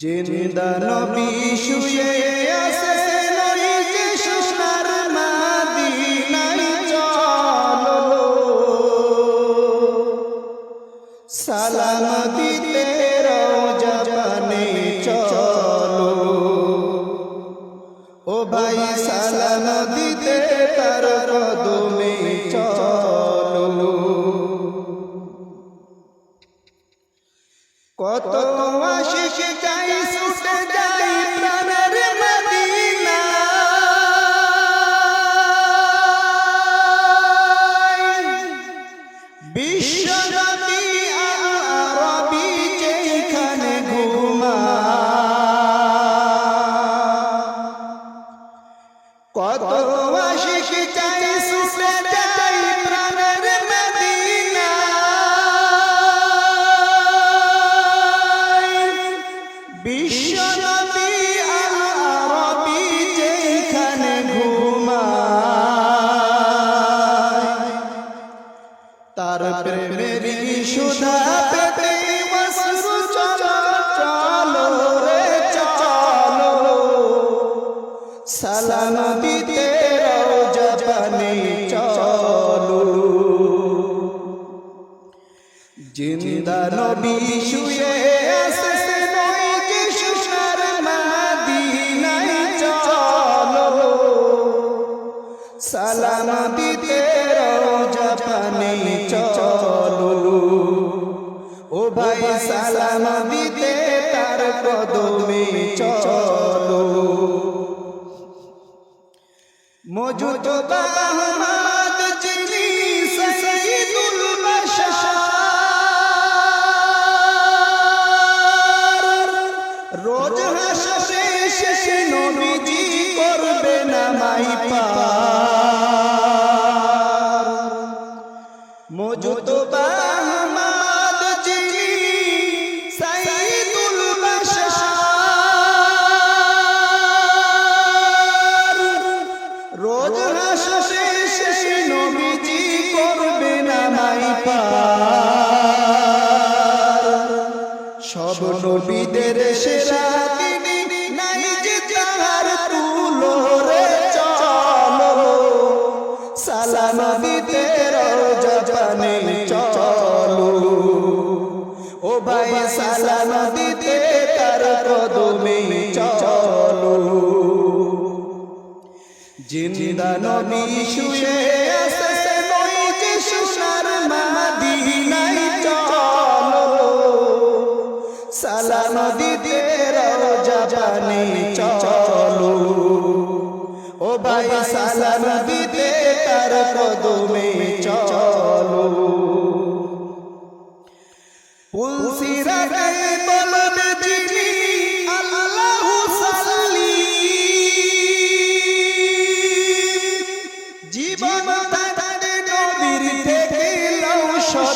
জিন্দা নবী শুয়ে আছে সালাম দিতে রওজানে চলো। ও ভাই সালাম দিতে তার জিন্দা নবী শুয়ে আছে নই যে সোনার মাদিনায় চলো। সালাম দিতে রওজানে চলো। ও ভাই সালাম দিতে তার কদমে চলো। মজুদ বাহমাদ না পার। মজুদ বাহমাদ যিনি সঈদুল বাশার। রোজ হাসে শেষে নবীজি করবে না মাই পার। ও ভাই সালাম দিতে তার কদমে চলো জিন্দা নবী শুয়ে আছে নই যে সোনার মাদিনায় চলো সালাম দিতে রওজানে চলো ও ভাই সালাম দিতে তার কদমে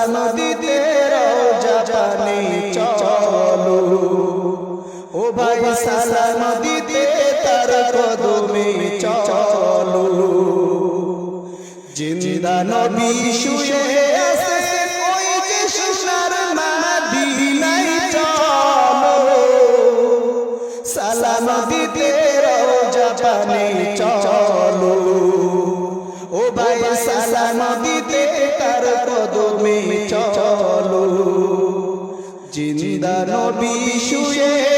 সালাম দিতে রওজানে চলো। ও ভাই সালাম দিতে তার কদমে চলো। জিন্দা নবী শুয়ে আছে ওই যে সোনার মাদিনায় চলো। সালাম দিতে রওজানে চলো। ও ভাই সালাম দিতে তার চলো। জিন্দা নবী শুয়ে